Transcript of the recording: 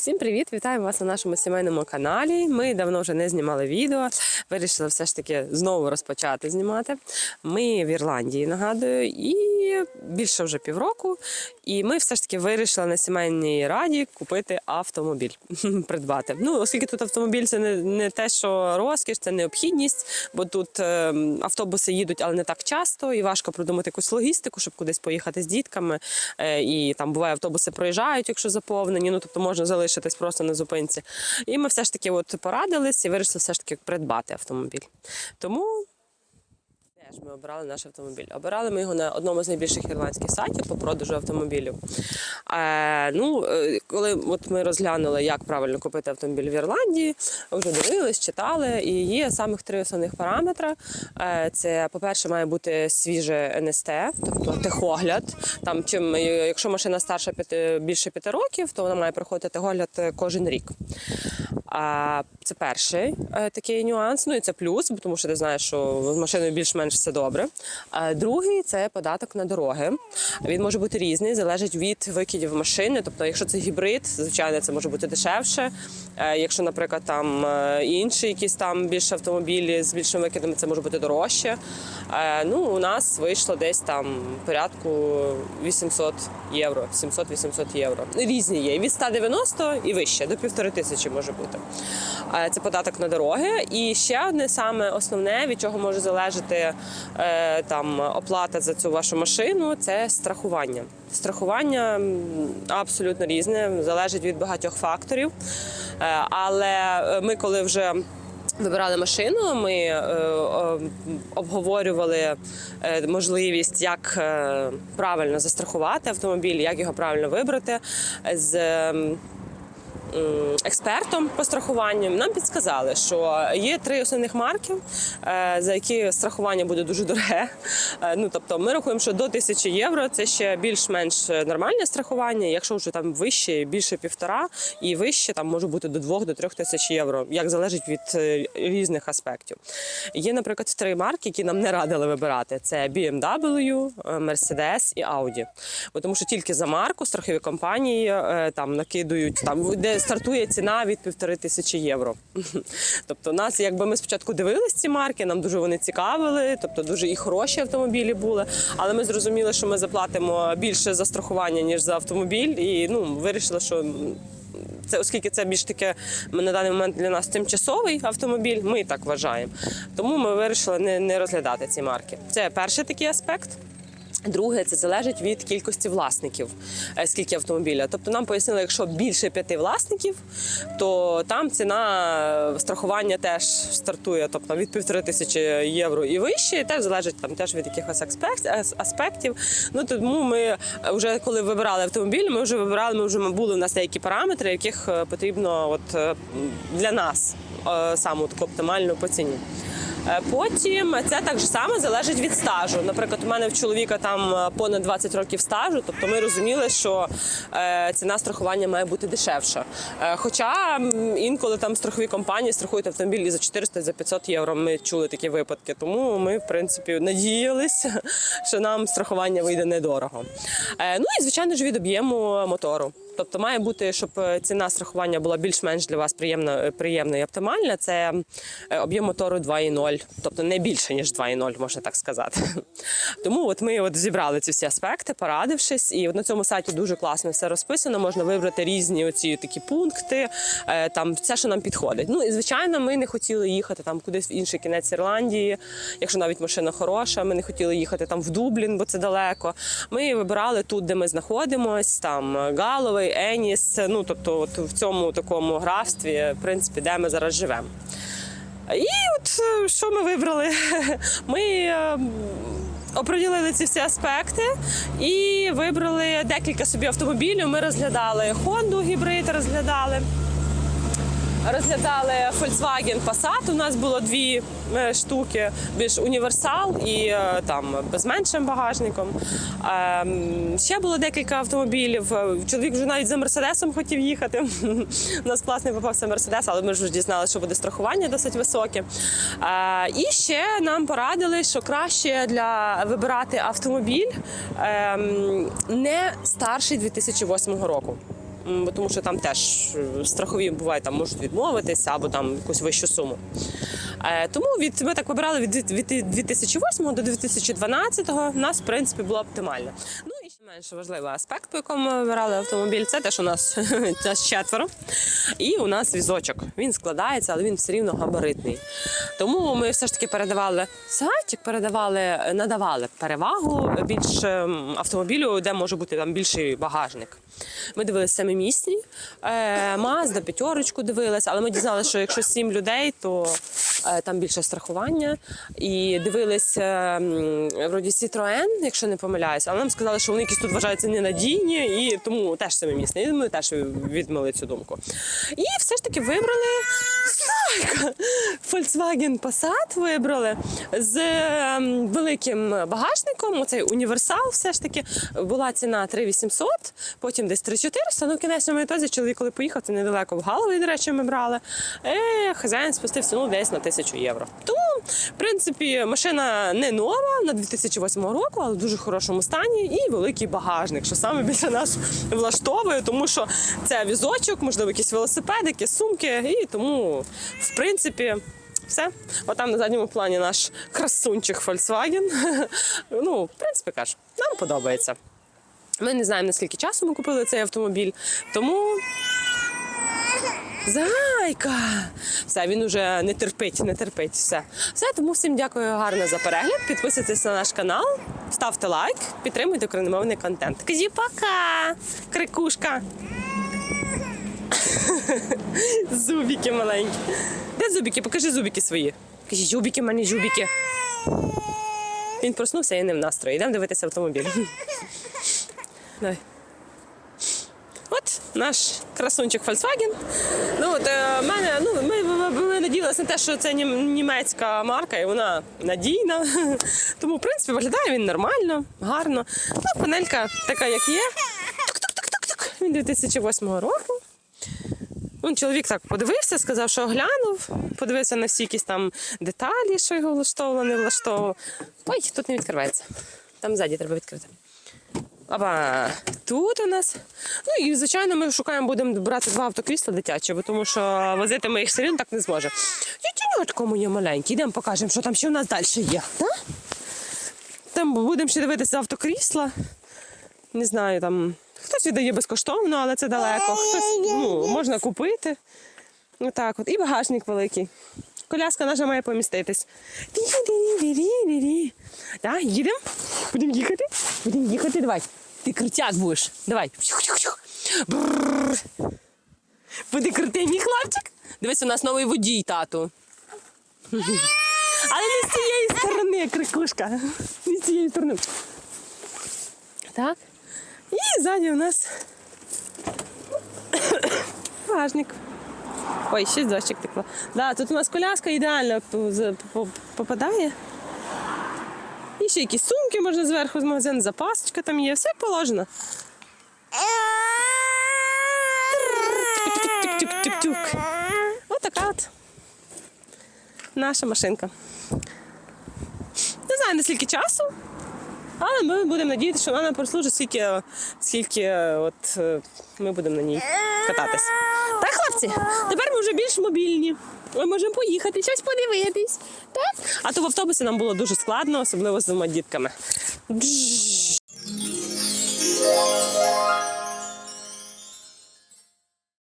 Всім привіт! Вітаю вас на нашому сімейному каналі. Ми давно вже не знімали відео. Вирішили все ж таки знову розпочати знімати. Ми в Ірландії нагадую, і більше вже півроку. І ми все ж таки вирішили на сімейній раді купити автомобіль, придбати. Ну, оскільки тут автомобіль це не, не те, що розкіш, це необхідність, бо тут е, автобуси їдуть, але не так часто, і важко придумати якусь логістику, щоб кудись поїхати з дітками. Е, і там буває автобуси проїжджають, якщо заповнені. Ну тобто можна залишитись просто на зупинці. І ми все ж таки от порадились і вирішили все ж таки придбати автомобіль. Тому Теж ми обирали наш автомобіль. Обирали ми його на одному з найбільших ірландських сайтів по продажу автомобілів. Е, ну, е, коли от ми розглянули, як правильно купити автомобіль в Ірландії, вже дивились, читали, і є самих три основних параметри. Е, це, по-перше, має бути свіже НСТ, тобто техогляд. Там, чим, е, якщо машина старша більше п'яти років, то вона має проходити техогляд е, кожен рік. А це перший е, такий нюанс. Ну і це плюс, тому що ти знаєш, що з машиною більш-менш все добре. А другий це податок на дороги. Він може бути різний, залежить від викидів машини. Тобто, якщо це гібрид, звичайно, це може бути дешевше. Е, Якщо, наприклад, там е, інші якісь там більше автомобілі з більшими викидами, це може бути дорожче. Е, Ну, у нас вийшло десь там порядку 800 євро, 700-800 євро. Різні є від 190 і вище, до півтори тисячі може бути. Це податок на дороги. І ще одне саме основне, від чого може залежати там оплата за цю вашу машину, це страхування. Страхування абсолютно різне, залежить від багатьох факторів. Е, Але е, ми, коли вже Вибирали машину, ми е, обговорювали е, можливість, як правильно застрахувати автомобіль, як його правильно вибрати з експертом по страхуванню. Нам підсказали, що є три основних марки, е, за які страхування буде дуже дороге. Е, Ну тобто, ми рахуємо, що до 1000 євро це ще більш-менш нормальне страхування. Якщо вже там вище, більше півтора і вище, там може бути до 2 до 3 тисяч євро, як залежить від е, різних аспектів. Є, наприклад, три марки, які нам не радили вибирати: це BMW, Mercedes і Audi. Бо тому що тільки за марку страхові компанії там накидують там, де стартує ціна від півтори тисячі євро. Тобто, нас, якби ми спочатку дивились ці марки, нам дуже вони цікавили, тобто дуже і хороші автомобілі були. Але ми зрозуміли, що ми заплатимо більше за страхування ніж за автомобіль, і ну вирішили, що. Це оскільки це більш таке на даний момент для нас тимчасовий автомобіль, ми так вважаємо. Тому ми вирішили не, не розглядати ці марки. Це перший такий аспект. Друге, це залежить від кількості власників, е, скільки автомобіля. Тобто нам пояснили, якщо більше п'яти власників, то там ціна страхування теж стартує, тобто від півтори тисячі євро і вище, і теж залежить там теж від якихось аспект- аспектів. Ну тому ми вже коли вибирали автомобіль, ми вже вибирали, ми вже були у нас деякі параметри, яких е, потрібно от е, для нас е, саме таку оптимальну по ціні. Е, Потім це так само залежить від стажу. Наприклад, у мене в чоловіка там е, понад 20 років стажу, тобто ми розуміли, що е, ціна страхування має бути дешевша. Хоча інколи там страхові компанії страхують автомобіль і за 400 за 500 євро. Ми чули такі випадки. Тому ми, в принципі, надіялися, що нам страхування вийде недорого. Ну і звичайно ж від об'єму мотору. Тобто має бути, щоб е, ціна страхування була більш-менш для вас приємна, е, приємна і оптимальна. Це е, об'єм мотору 2,0, тобто не більше ніж 2,0, можна так сказати. Тому от ми от зібрали ці всі аспекти, порадившись, і от на цьому сайті дуже класно все розписано. Можна вибрати різні оці такі пункти, там все, що нам підходить. Ну і звичайно, ми не хотіли їхати там кудись в інший кінець Ірландії, якщо навіть машина хороша. Ми не хотіли їхати там в Дублін, бо це далеко. Ми вибирали тут, де ми знаходимось, там Галовий, Еніс. Ну тобто, от в цьому такому графстві, в принципі, де ми зараз живемо. І от е, що ми вибрали? Ми е, оприділили ці всі аспекти і вибрали декілька собі автомобілів. Ми розглядали Honda гібрид, розглядали. Розглядали Volkswagen Passat. У нас було дві е, штуки, більш універсал і е, там з меншим багажником. Ем, Ще було декілька автомобілів. Е, Чоловік вже навіть за мерседесом хотів їхати. У нас класний попався мерседес, але ми ж дізналися, що буде страхування досить високе. І ще нам порадили, що краще для вибирати автомобіль ем, не старший 2008 року. Тому що там теж е, страхові бувають, там можуть відмовитися або там якусь вищу суму. Е, Тому від ми так вибирали від від 2008 до 2012 у нас в принципі було оптимально. Ну і ще менш важливий аспект, по якому ми вибирали автомобіль, це те, що у нас, четверо, і у нас візочок. Він складається, але він все рівно габаритний. Тому ми все ж таки передавали садчик, передавали, надавали перевагу більш ем, автомобілю, де може бути там більший багажник. Ми дивилися семимісні, е, Мазда, п'ятерочку дивилися, але ми дізналися, що якщо сім людей, то там більше страхування. І дивилися е, вроді Citroen, якщо не помиляюся, але нам сказали, що вони якісь тут вважаються ненадійні, і тому теж саме місце. І ми теж відмили цю думку. І все ж таки вибрали Зайка! Volkswagen Passat вибрали з ем, великим багажником. Оцей універсал все ж таки була ціна 3800, потім десь 3400. Ну, в кінечному ітозі чоловік, коли поїхав, це недалеко в Галові, до речі, ми брали. Е, хазяїн спустив ціну десь на 1000 євро. Тому, в принципі, машина не нова на 2008 року, але в дуже хорошому стані, і великий багажник, що саме більше нас влаштовує, тому що це візочок, можливо, якісь велосипедики, сумки, і тому, в принципі. Все, отам на задньому плані наш красунчик Volkswagen. Ну, в принципі, кажу, нам подобається. Ми не знаємо, наскільки часу ми купили цей автомобіль, тому. Зайка! Все, він уже не терпить, не терпить. Все. Все, тому всім дякую гарно за перегляд. Підписуйтесь на наш канал, ставте лайк, підтримуйте україномовний контент. Кажі пока! Крикушка! Зубики маленькі. Де зубики? Покажи зубики свої. Кажи, зубики, мене зубики. Він проснувся і не в настрої. Йдемо дивитися автомобіль. Давай. От наш красунчик Volkswagen. Ну от е, мене, ну ми, ми, ми надіялися на те, що це нім- німецька марка, і вона надійна. Тому, в принципі, виглядає він нормально, гарно. Ну, панелька така, як є. Тук-тук-тук-тук-тук. Він 2008 року. Ну, чоловік так подивився, сказав, що оглянув, подивився на всі якісь там деталі, що його влаштовувало, не влаштовувало. Ой, тут не відкривається. Там ззаді треба відкрити. Опа, тут у нас. Ну і звичайно, ми шукаємо, будемо брати два автокрісла дитячі, бо тому що возити ми їх все рівно так не зможемо. Дітінятко моє маленьке, йдемо покажемо, що там ще в нас далі є. Так? Там будемо ще дивитися автокрісла. Не знаю, там хтось віддає безкоштовно, але це далеко. Хтось ну, можна купити. Отак от. І багажник великий. Коляска наша має поміститись. Так, їдемо? Будемо їхати? Будемо їхати, давай. Ти крутяк будеш. Давай. Буде крутий мій хлопчик. Дивись, у нас новий водій, тату. Але не з цієї сторони, крикушка. Не з цієї сторони. Так. І ззаді у нас багажник. Ой, ще дощик текло. Да, тут у нас коляска ідеально попадає. І ще якісь сумки можна зверху з магазину, запасочка там є, все положено. Ось така от наша машинка. Не знаю, наскільки часу, але ми будемо надіятися, що вона прослужить стільки, скільки е, от е, ми будемо на ній кататись. Так, хлопці, тепер ми вже більш мобільні. Ми можемо поїхати, щось подивитись. Так? А то в автобусі нам було дуже складно, особливо з двома дітками.